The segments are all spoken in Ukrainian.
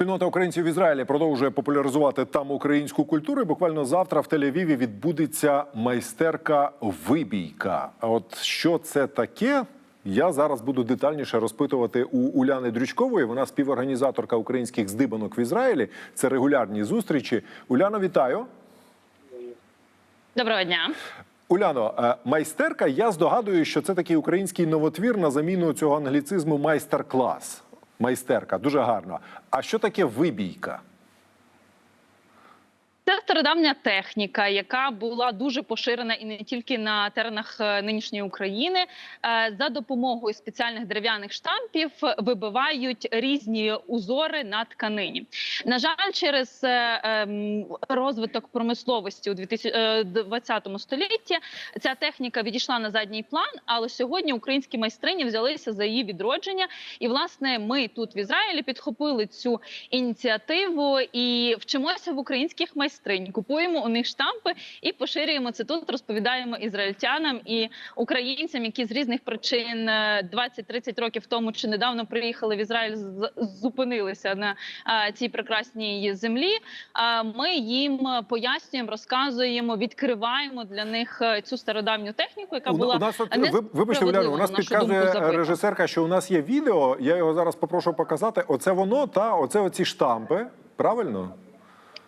Спільнота українців в Ізраїлі продовжує популяризувати там українську культуру. І буквально завтра в Тель-Авіві відбудеться майстерка вибійка. А от що це таке? Я зараз буду детальніше розпитувати у Уляни Дрючкової. Вона співорганізаторка українських здибанок в Ізраїлі. Це регулярні зустрічі. Уляно, вітаю. Доброго дня. Уляно, е, майстерка. Я здогадую, що це такий український новотвір на заміну цього англіцизму майстер-клас. Майстерка, дуже гарно. А що таке вибійка? Це стародавня техніка, яка була дуже поширена і не тільки на теренах е, нинішньої України. Е, За допомогою спеціальних дерев'яних штампів вибивають різні узори на тканині. На жаль, через е, ем, розвиток промисловості у 2020 столітті ця техніка відійшла на задній план. Але сьогодні українські майстрині взялися за її відродження. І власне ми тут в Ізраїлі підхопили цю ініціативу і вчимося в українських майстринь. Купуємо у них штампи і поширюємо це тут. Розповідаємо ізраїльтянам і українцям, які з різних причин е, 20-30 років тому чи недавно приїхали в Ізраїль, зупинилися на е, цій прекрасній землі. А Ми їм пояснюємо, розказуємо, відкриваємо для них е, цю стародавню техніку, яка була у нас тут, не ви, вибачте, справедливо, у нас підказує думку, режисерка, що у нас є відео. Я його зараз попрошу показати. Оце воно, та оце оці штампи. Правильно?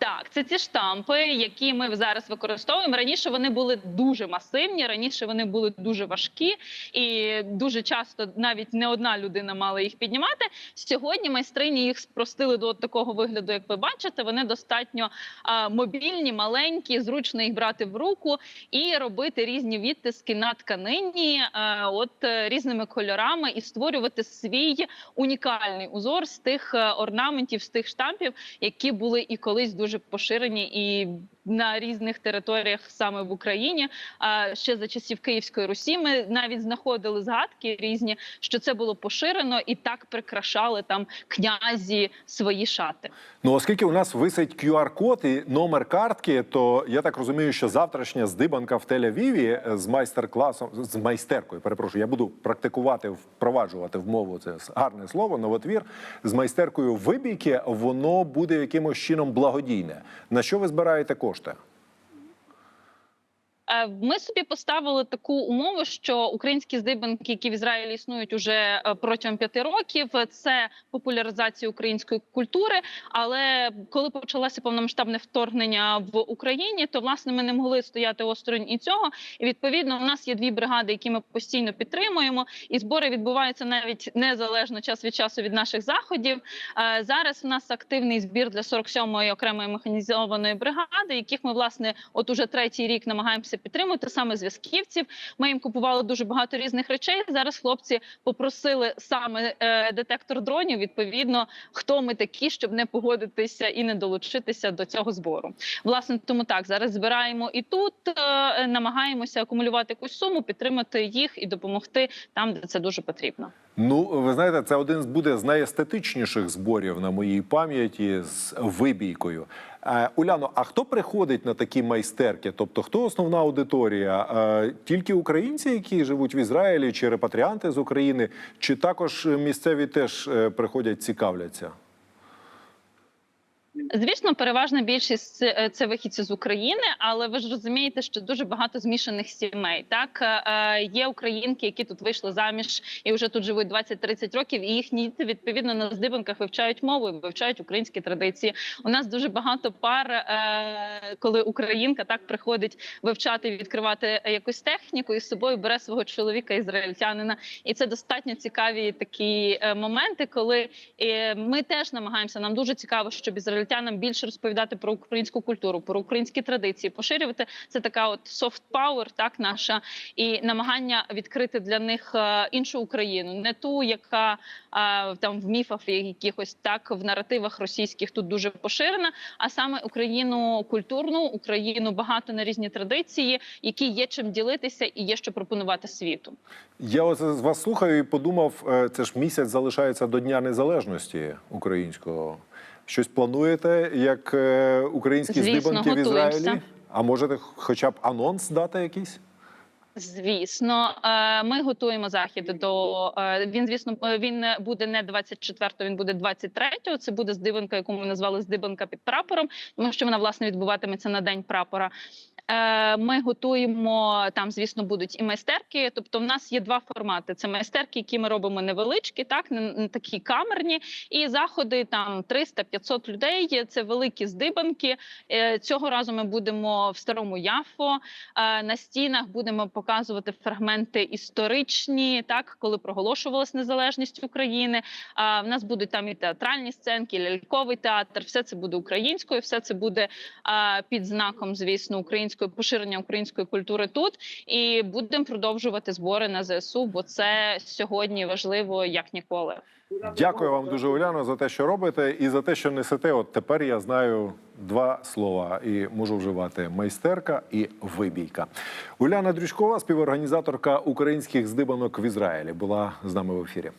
Так, це ці штампи, які ми зараз використовуємо. Раніше вони були дуже масивні, раніше вони були дуже важкі, і дуже часто навіть не одна людина мала їх піднімати. Сьогодні майстрині їх спростили до такого вигляду, як ви бачите. Вони достатньо а, мобільні, маленькі, зручно їх брати в руку і робити різні відтиски на тканині, а, от е, різними кольорами, і створювати свій унікальний узор з тих е, орнаментів, з тих штампів, які були і колись дуже поширені і на різних територіях саме в Україні. А ще за часів Київської Русі ми навіть знаходили згадки різні, що це було поширено і так прикрашали там князі свої шати. Ну, оскільки у нас висить QR-код і номер картки, то я так розумію, що завтрашня здибанка в Тель-Авіві з майстер-класом з майстеркою. Перепрошую, я буду практикувати, впроваджувати в мову це гарне слово, новотвір з майстеркою вибійки. Воно буде якимось чином благодійне. На що ви збираєте кошти? Е, Ми собі поставили таку умову, що українські здибанки, які в Ізраїлі існують уже е, протягом п'яти років, це популяризація української культури. Але коли почалося повномасштабне вторгнення в Україні, то власне ми не могли стояти осторонь і цього. І відповідно, у нас є дві бригади, які ми постійно підтримуємо, і збори відбуваються навіть незалежно час від часу від наших заходів. Е, Зараз у нас активний збір для 47-ї окремої механізованої бригади, яких ми власне от уже третій рік намагаємося підтримувати саме зв'язківців. Ми їм купували дуже багато різних речей. Зараз хлопці попросили саме е, детектор дронів. Відповідно, хто ми такі, щоб не погодитися і не долучитися до цього збору. Власне, тому так зараз збираємо і тут е, намагаємося акумулювати якусь суму, підтримати їх і допомогти там, де це дуже потрібно. Ну, ви знаєте, це один з буде з найестетичніших зборів на моїй пам'яті з вибійкою. Е, Уляно, а хто приходить на такі майстерки? Тобто, хто основна аудиторія? Е, тільки українці, які живуть в Ізраїлі, чи репатріанти з України, чи також місцеві теж е, приходять, цікавляться? Звісно, переважна більшість це, це вихідці з України, але ви ж розумієте, що дуже багато змішаних сімей. Так Е, є українки, які тут вийшли заміж і вже тут живуть 20-30 років, і їхні діти відповідно на здибанках вивчають мову, вивчають українські традиції. У нас дуже багато пар, е, коли українка так приходить вивчати, відкривати якусь техніку і з собою бере свого чоловіка ізраїльтянина. І це достатньо цікаві такі е, моменти, коли е, ми теж намагаємося. Нам дуже цікаво, щоб ізраїльтянам більше розповідати про українську культуру, про українські традиції, поширювати це така от soft power, так наша і намагання відкрити для них е, іншу Україну, не ту, яка е, там в міфах якихось так в наративах російських тут дуже поширена, а саме Україну культурну, Україну багато на різні традиції, які є чим ділитися і є що пропонувати світу. Я ось з вас слухаю і подумав, е, це ж місяць залишається до Дня Незалежності українського. Щось плануєте як е, українські Звісно, здибанки в. Ізраїлі? А можете хоча б анонс дати якийсь? Звісно, е, ми готуємо захід до е, він. Звісно, він буде не 24-го, він буде 23-го. Це буде здибанка, яку ми назвали здибанка під прапором, тому що вона власне відбуватиметься на день прапора. Е, Ми готуємо там, звісно, будуть і майстерки. Тобто, в нас є два формати: це майстерки, які ми робимо невеличкі, так не, такі камерні, і заходи там 300-500 людей. Це великі здибанки. Е, Цього разу ми будемо в старому Яфо. Е, На стінах будемо показувати фрагменти історичні, так коли проголошувалась незалежність України. В нас будуть там і театральні сценки, і ляльковий театр. Все це буде українською, все це буде під знаком, звісно, української поширення української культури тут. І будемо продовжувати збори на ЗСУ, бо це сьогодні важливо як ніколи. Дякую вам дуже, Уляно, за те, що робите, і за те, що несете. От тепер я знаю два слова і можу вживати майстерка і вибійка. Уляна Дрючкова, співорганізаторка українських здибанок в Ізраїлі, була з нами в ефірі.